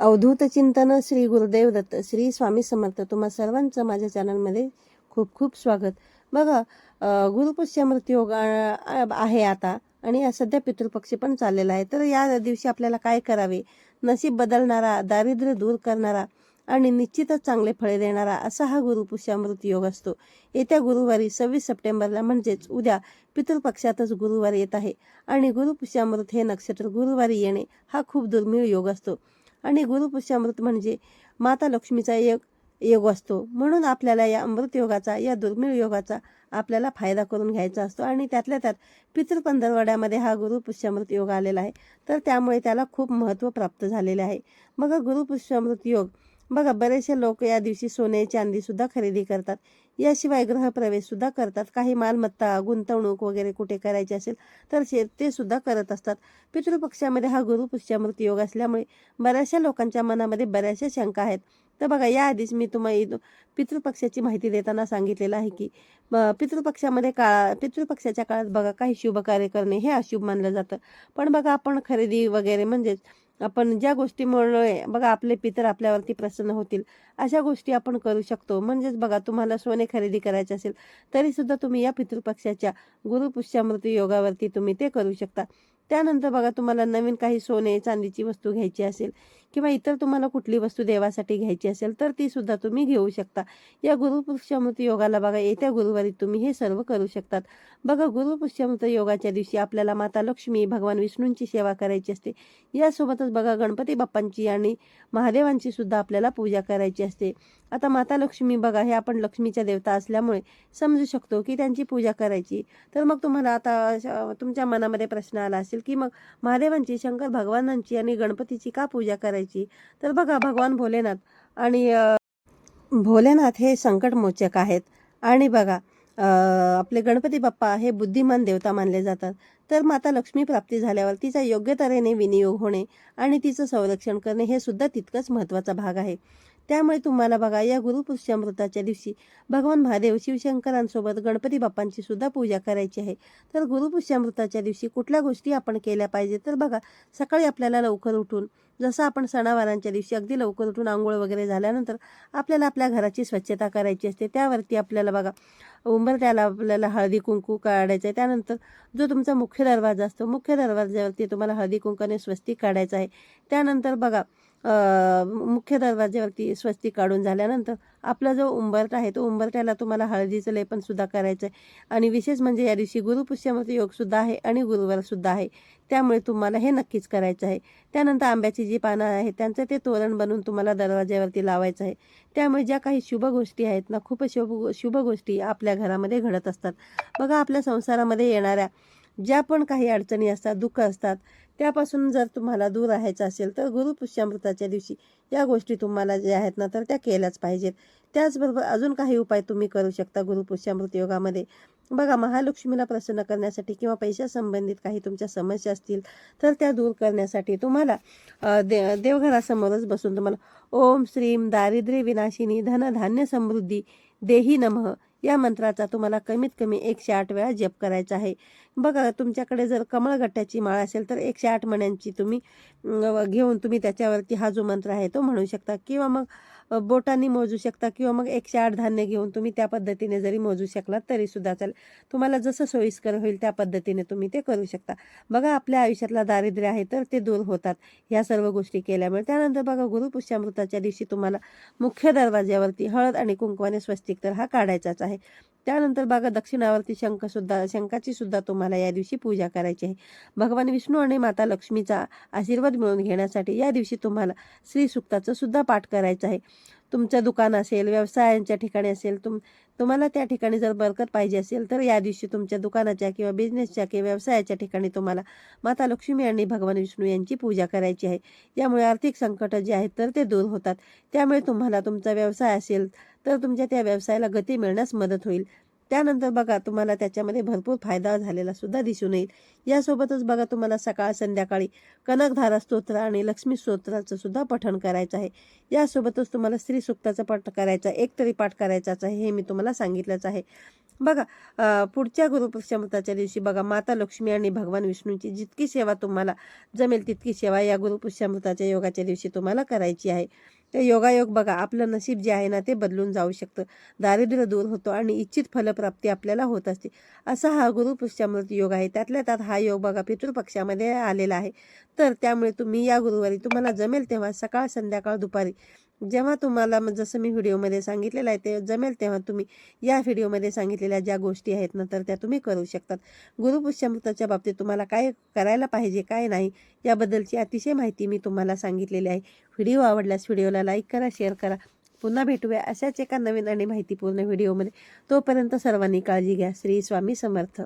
अवधूत चिंतन श्री गुरुदेव दत्त श्री स्वामी समर्थ. तुम्हा सर्वांचं माझ्या चॅनलमध्ये खूप खूप स्वागत. बघा अं, गुरुपुष्यामृत योग आहे आता आणि सध्या पितृपक्षी पण चाललेला आहे. तर या दिवशी आपल्याला काय करावे? नशीब बदलणारा दारिद्र्य दूर करणारा आणि निश्चितच चांगले फळे देणारा असा हा गुरुपुष्यामृत योग असतो. येत्या गुरुवारी सव्वीस सप्टेंबरला म्हणजेच उद्या पितृपक्षातच गुरुवार येत आहे. आणि गुरुपुष्यामृत हे नक्षत्र गुरुवारी येणे हा खूप दुर्मिळ योग असतो. आणि गुरुपुष्यामृत म्हणजे माता लक्ष्मीचा एक योग असतो. म्हणून आपल्याला या अमृत योगाचा या दुर्मिळ योगाचा आपल्याला फायदा करून घ्यायचा असतो. आणि त्यातल्या त्यात पितृपंधरवड्यामध्ये हा गुरुपुष्यामृत योग आलेला आहे. तर त्यामुळे त्याला खूप महत्त्व प्राप्त झालेले आहे. मग गुरुपुष्यामृत योग. बघा बरेचसे लोक या दिवशी सोने चांदीसुद्धा खरेदी करतात. याशिवाय गृहप्रवेश सुद्धा करतात. काही मालमत्ता गुंतवणूक वगैरे कुठे करायची असेल तर शे- ते सुद्धा करत असतात. पितृपक्षामध्ये हा गुरुपुष्यामृत योग असल्यामुळे बऱ्याचशा लोकांच्या मनामध्ये बऱ्याचशा शंका आहेत. तर बघा याआधीच मी तुम्हाला पितृपक्षाची माहिती देताना सांगितलेलं आहे की पितृपक्षामध्ये काळा पितृपक्षाच्या काळात बघा काही शुभ कार्य करणे हे अशुभ मानलं जातं. पण बघा आपण खरेदी वगैरे म्हणजेच आपण ज्या गोष्टीमुळे बघा आपले पितर आपल्यावरती प्रसन्न होतील अशा गोष्टी आपण करू शकतो. म्हणजेच बघा तुम्हाला सोने खरेदी करायचे असेल तरी सुद्धा तुम्ही या पितृपक्षाच्या गुरुपुष्यामृत योगावरती तुम्ही ते करू शकता. त्यानंतर बघा तुम्हाला नवीन काही सोने चांदीची वस्तू घ्यायची असेल किंवा इतर तुम्हाला कुठली वस्तू देवासाठी घ्यायची असेल तर ती सुद्धा तुम्ही घेऊ शकता. या गुरुपुष्यामृत योगाला बघा येत्या गुरुवारी तुम्ही हे सर्व करू शकतात. बघा गुरुपुरुषामृत योगाच्या दिवशी आपल्याला माता लक्ष्मी भगवान विष्णूंची सेवा करायची असते. यासोबतच बघा गणपती बाप्पांची आणि महादेवांची सुद्धा आपल्याला पूजा करायची असते. आता माता लक्ष्मी बघा हे आपण लक्ष्मीच्या देवता असल्यामुळे समजू शकतो की त्यांची पूजा करायची. तर मग तुम्हाला आता तुमच्या मनामध्ये प्रश्न आला असेल की मग महादेवांची शंकर भगवानांची आणि गणपतीची का पूजा करायची? तर बघा भगवान भोलेनाथ आणि भोलेनाथ हे संकटमोचक आहेत. आणि बघा आपले गणपती बाप्पा हे बुद्धिमान देवता मानले जातात. तर माता लक्ष्मी प्राप्ती झाल्यावर तिचा योग्य तऱ्हेने विनियोग होणे आणि तिचं संरक्षण करणे हे सुद्धा तितकंच महत्त्वाचा भाग आहे. त्यामुळे तुम्हाला बघा या गुरुपुष्यामृताच्या दिवशी भगवान महादेव शिवशंकरांसोबत गणपती बाप्पांची सुद्धा पूजा करायची आहे. तर गुरुपुष्यामृताच्या दिवशी कुठल्या गोष्टी आपण केल्या पाहिजे? तर बघा सकाळी आपल्याला लवकर उठून जसं आपण सणावारांच्या दिवशी अगदी लवकर उठून आंघोळ वगैरे झाल्यानंतर आपल्याला आपल्या घराची स्वच्छता करायची असते. त्यावरती आपल्याला बघा उंबरट्याला आपल्याला हळदी कुंकू काढायचं आहे. त्यानंतर जो तुमचा मुख्य दरवाजा असतो मुख्य दरवाज्यावरती तुम्हाला हळदी कुंकाने स्वस्तिक काढायचं आहे. त्यानंतर बघा मुख्य दरवाज्यावरती स्वस्तिक काढून झाल्यानंतर आपला जो उंबरटा आहे तो उंबरट्याला तुम्हाला हळदीचं लेपन सुद्धा करायचं आहे आणि विशेष म्हणजे या दिवशी गुरुपुष्यामध्ये योगसुद्धा आहे आणि गुरुवारसुद्धा आहे. त्यामुळे तुम्हाला हे नक्कीच करायचं आहे. त्यानंतर आंब्याची जी पानं आहेत त्यांचं ते तोरण बनवून तुम्हाला दरवाज्यावरती लावायचं आहे. त्यामुळे ज्या काही शुभ गोष्टी आहेत ना खूप शुभ शुभ गोष्टी आपल्या घरामध्ये घडत असतात. बघा आपल्या संसारामध्ये येणाऱ्या ज्या पण काही अडचणी असतात दुःख असतात त्यापासून जर तुम्हाला दूर राहायचं असेल तर गुरुपुष्यामृताच्या दिवशी या गोष्टी तुम्हाला ज्या आहेत ना तर त्या केल्याच पाहिजेत. त्याचबरोबर अजून काही उपाय तुम्ही करू शकता गुरुपुष्यामृत योगामध्ये. बघा महालक्ष्मीला प्रसन्न करण्यासाठी किंवा पैशासंबंधित काही तुमच्या समस्या असतील तर त्या दूर करण्यासाठी तुम्हाला दे देवघरासमोरच बसून तुम्हाला ओम श्रीम दारिद्र्य विनाशिनी धनधान्य समृद्धी देही नमः. या मंत्राचा तुम्हाला कमीत कमी एकशे आठ वेळा जप करायचा आहे. बघा तुमच्याकडे जर कमळगट्ट्याची माळ असेल तर एकशे आठ मण्यांची तुम्ही घेऊन तुम्ही त्याच्यावरती हा जो मंत्र आहे तो म्हणू शकता. किंवा मग बोटांनी मोजू शकता किंवा मग एकशे आठ धान्य घेऊन तुम्ही त्या पद्धतीने जरी मोजू शकलात तरी सुद्धा चालेल. तुम्हाला जसं सोयीस्कर होईल त्या पद्धतीने तुम्ही ते करू शकता. बघा आपल्या आयुष्यातला दारिद्र्य आहे तर ते दूर होतात. ह्या सर्व गोष्टी केल्यामुळे. त्यानंतर बघा गुरुपुष्यामृताच्या दिवशी तुम्हाला मुख्य दरवाज्यावरती हळद आणि कुंकवाने स्वस्तिक तर हा काढायचाच आहे. त्यानंतर बघा दक्षिणावरती शंख सुद्धा शंखाची सुद्धा तुम्हाला या दिवशी पूजा करायची आहे. भगवान विष्णू आणि माता लक्ष्मीचा आशीर्वाद मिळवून घेण्यासाठी या दिवशी तुम्हाला श्री सुक्ताचं सुद्धा पाठ करायचं आहे. तुमचं दुकान असेल व्यवसायांच्या ठिकाणी असेल तुम तुम्हाला त्या ठिकाणी जर बरकत पाहिजे असेल तर या दिवशी तुमच्या दुकानाच्या किंवा बिझनेसच्या किंवा व्यवसायाच्या ठिकाणी तुम्हाला माता लक्ष्मी आणि भगवान विष्णू यांची पूजा करायची आहे. यामुळे आर्थिक संकट जे आहेत तर ते दूर होतात. त्यामुळे तुम्हाला तुमचा व्यवसाय असेल तर तुमच्या त्या व्यवसायाला गती मिळण्यास मदत होईल. त्यानंतर बघा तुम्हाला त्याच्यामध्ये भरपूर फायदा झालेला सुद्धा दिसून येईल. यासोबतच बघा तुम्हाला सकाळ संध्याकाळी कनकधारा स्तोत्र आणि लक्ष्मी स्तोत्राचं सुद्धा पठण करायचं आहे. यासोबतच तुम्हाला स्त्री सुक्ताचा पाठ करायचा एक तरी पाठ करायचाच आहे हे मी तुम्हाला सांगितलंच आहे. बघा पुढच्या गुरुपुष्यामृताच्या दिवशी बघा माता लक्ष्मी आणि भगवान विष्णूची जितकी सेवा तुम्हाला जमेल तितकी सेवा या गुरुपुष्यामृताच्या योगाच्या दिवशी तुम्हाला करायची आहे. तर योगायोग बघा आपलं नशीब जे आहे ना ते बदलून जाऊ शकतं. दारिद्र्य दूर होतो आणि इच्छित फलप्राप्ती आपल्याला होत असते. असा हा गुरुपुष्यामृत योग आहे. त्यातल्या त्यात हा योग बघा पितृपक्षामध्ये आलेला आहे. तर त्यामुळे तुम्ही या गुरुवारी तुम्हाला जमेल तेव्हा सकाळ संध्याकाळ दुपारी जेव्हा तुम्हाला जसं मी व्हिडिओमध्ये सांगितलेलं आहे ते जमेल तेव्हा तुम्ही या व्हिडिओमध्ये सांगितलेल्या ज्या गोष्टी आहेत ना तर त्या तुम्ही करू शकतात. गुरुपुष्यमृताच्या बाबतीत तुम्हाला काय करायला पाहिजे काय नाही याबद्दलची अतिशय माहिती मी तुम्हाला सांगितलेली आहे. व्हिडिओ आवडल्यास व्हिडिओला लाईक करा शेअर करा. पुन्हा भेटूया अशाच एका नवीन आणि माहितीपूर्ण व्हिडिओमध्ये. तोपर्यंत सर्वांनी काळजी घ्या. श्री स्वामी समर्थ.